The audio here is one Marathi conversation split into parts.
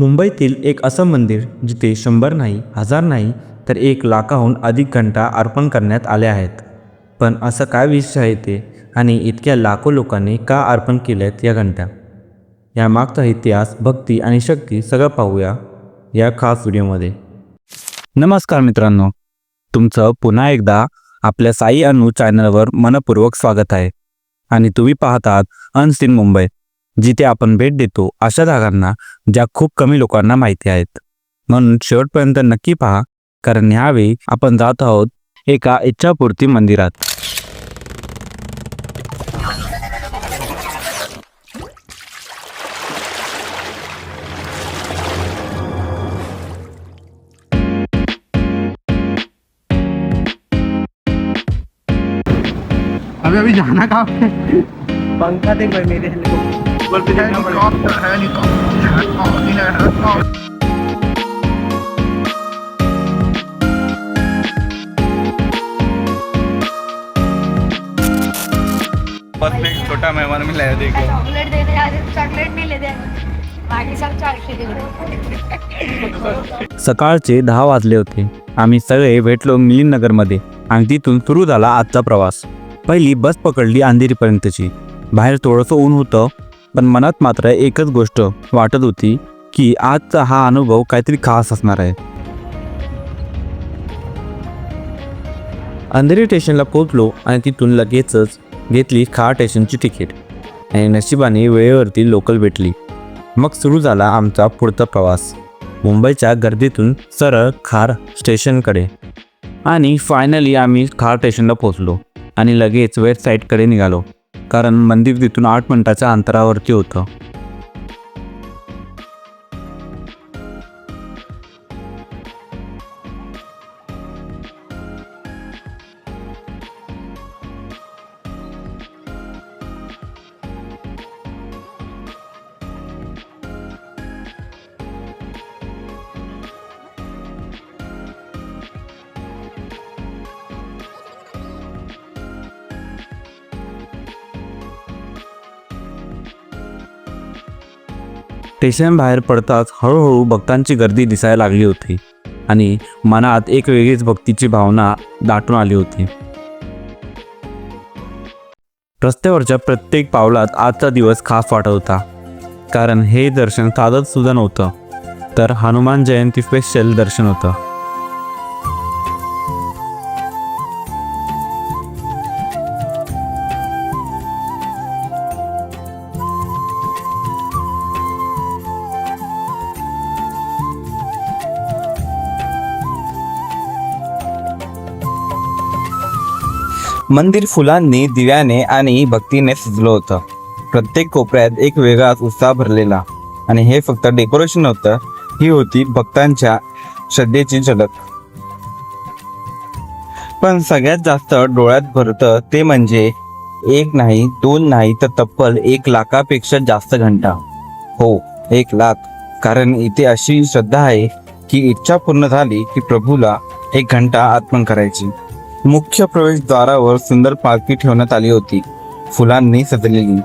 मुंबईतील एक असं मंदिर जिथे शंभर नाही हजार नाही तर एक लाखाहून अधिक घंटा अर्पण करण्यात आल्या आहेत. पण असं काय विषय आहे ते आणि इतक्या लाखो लोकांनी का अर्पण केल्या आहेत या घंटा यामागचा इतिहास भक्ती आणि शक्ती सगळं पाहूया या खास व्हिडिओमध्ये. नमस्कार मित्रांनो. तुमचं पुन्हा एकदा आपल्या साई अनु चॅनलवर मनपूर्वक स्वागत आहे. आणि तुम्ही पाहतात अनसीन मुंबई. जिथे आपण भेट देतो अशा जागांना ज्या खूप कमी लोकांना माहिती आहेत. म्हणून शेवटपर्यंत नक्की पहा कारण ह्यावेळी आपण जात आहोत एका इच्छापूर्ती मंदिरात. अभी अभी जाना कहाँ पे? पंखा देख भाई मेरे। हेलीकॉप्टर हेलीकॉप्टर हेलीकॉप्टर बस में छोटा मेहमान मिला है देखो। चॉकलेट दे दे आज चॉकलेट नहीं ले दे बाकी सब दे सकाळचे दहा वाजले होते. आम्ही सगळे भेटलो मिलिंदनगरमध्ये आणि तिथून सुरू झाला आजचा प्रवास. पहिली बस पकडली अंधेरीपर्यंतची. बाहेर थोडंसं ऊन होतं पण मनात मात्र एकच गोष्ट वाटत होती की आजचा हा अनुभव काहीतरी खास असणार आहे. अंधेरी स्टेशनला पोहोचलो आणि तिथून लगेचच घेतली खा स्टेशनची तिकीट आणि नशिबाने वेळेवरती लोकल भेटली. मग सुरू झाला आमचा पुढचा प्रवास. मुंबईच्या गर्दीतून सरळ खार स्टेशनकडे आणि फायनली आम्ही खार स्टेशनला पोचलो आणि लगेच वेबसाईटकडे निघालो. कारण मंदिर तिथून आठ मिनिटाच्या अंतरावरती होतं. स्टेशन बाहेर पडताच हळूहळू भक्तांची गर्दी दिसायला लागली होती आणि मनात एक वेगळीच भक्तीची भावना दाटून आली होती. रस्त्यावरच्या प्रत्येक पावलात आजचा दिवस खास वाटत होता. कारण हे दर्शन साधत सुद्धा नव्हतं. तर हनुमान जयंती स्पेशल दर्शन होतं. मंदिर फुलांनी दिव्याने आणि भक्तीने सजलं होतं. प्रत्येक कोपऱ्यात एक वेगळाच उत्साह भरलेला. आणि हे फक्त डेकोरेशन होतं ही होती भक्तांच्या श्रद्धेची झलक. पण सगळ्यात जास्त डोळ्यात भरतं ते म्हणजे एक नाही दोन नाही तर तब्बल एक लाखापेक्षा जास्त घंटा. हो एक लाख. कारण इथे अशी श्रद्धा आहे की इच्छा पूर्ण झाली की प्रभूला एक घंटा आत्मन करायची. मुख्य प्रवेशद्वारावर सुंदर पालखी ठेवण्यात आली होती. फुलांनी सजलेली.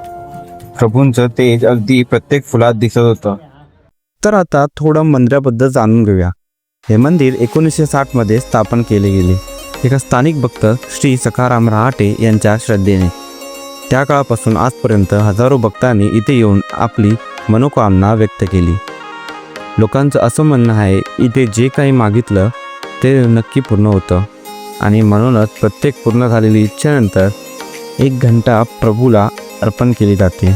प्रभूंचं तेज अगदी प्रत्येक फुलात दिसत होतं. तर आता थोडं मंदिराबद्दल जाणून घेऊया. हे मंदिर एकोणीसशे साठमध्ये स्थापन केले गेले. एका स्थानिक भक्त श्री सखाराम रहाटे यांच्या श्रद्धेने. त्या काळापासून आजपर्यंत हजारो भक्तांनी इथे येऊन आपली मनोकामना व्यक्त केली. लोकांचं असं म्हणणं आहे इथे जे काही मागितलं ते नक्की पूर्ण होतं. आणि म्हणूनच प्रत्येक पूर्ण झालेली इच्छेनंतर एक घंटा प्रभूला अर्पण केली जाते.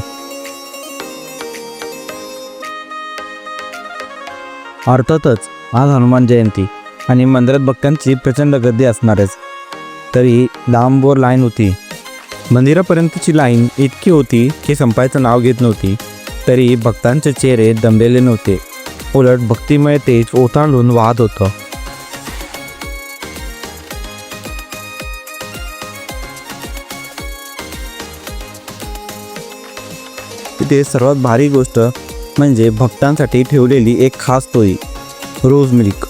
अर्थातच आज हनुमान जयंती आणि मंदिरात भक्तांची प्रचंड गर्दी असणारच. तरी लांबवर लाईन होती. मंदिरापर्यंतची लाईन इतकी होती की संपायचं नाव घेत नव्हती. तरी भक्तांचे चेहरे दमलेले नव्हते. उलट भक्तिमय तेज ओथांडून वाहत होतं. तिथे सर्वात भारी गोष्ट म्हणजे भक्तांसाठी ठेवलेली एक खास तोही रोज मिल्क.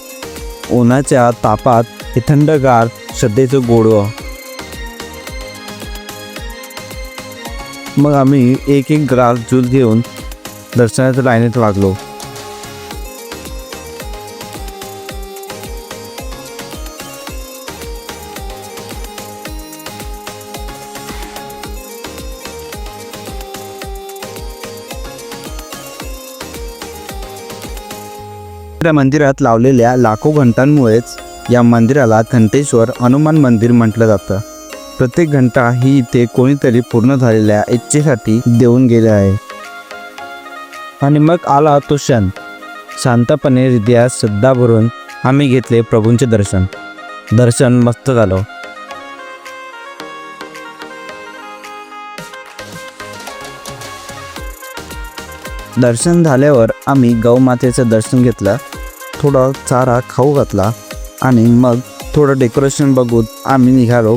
उन्हाच्या तापात हे थंडगार श्रद्धेचं गोडवं. मग आम्ही एक एक ग्लास ज्यूस घेऊन दर्शनाच्या लाईनीत लागलो. त्या मंदिरात लावलेल्या लाखो घंटांमुळेच या मंदिराला घंटेश्वर हनुमान मंदिर म्हटलं जातं. प्रत्येक घंटा ही इथे कोणीतरी पूर्ण झालेल्या इच्छेसाठी देऊन गेले आहे. आणि मग आला तो क्षण. शांतपणे हृदयात श्रद्धा भरून आम्ही घेतले प्रभूंचे दर्शन. दर्शन मस्त झालं. दर्शन झाल्यावर आम्ही गौमातेचं दर्शन घेतलं. थोडा चारा खाऊ घातला आणि मग थोडं डेकोरेशन बघून आम्ही निघालो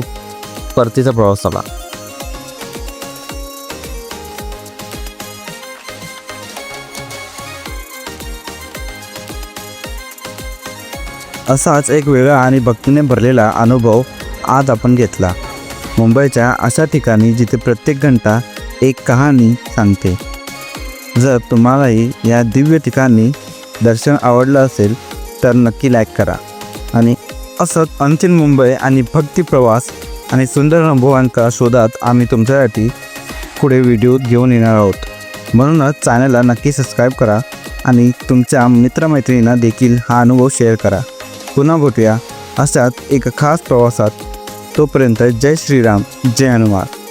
परतीचा प्रवासाला. असाच एक वेगळा आणि भक्तीने भरलेला अनुभव आज आपण घेतला. मुंबईच्या अशा ठिकाणी जिथे प्रत्येक घंटा एक कहाणी सांगते. जर तुम्हालाही या दिव्य ठिकाणी दर्शन आवडलं असेल तर नक्की लाईक करा. आणि असंच अंतिम मुंबई आणि भक्ती प्रवास आणि सुंदर अनुभवांच्या शोधात आम्ही तुमच्यासाठी पुढे व्हिडिओ घेऊन येणार आहोत. म्हणूनच चॅनलला नक्की सबस्क्राईब करा आणि तुमच्या मित्रमैत्रिणींना देखील हा अनुभव शेअर करा. पुन्हा भेटूया अशाच एका खास प्रवासात. तोपर्यंत जय श्रीराम जय हनुमान.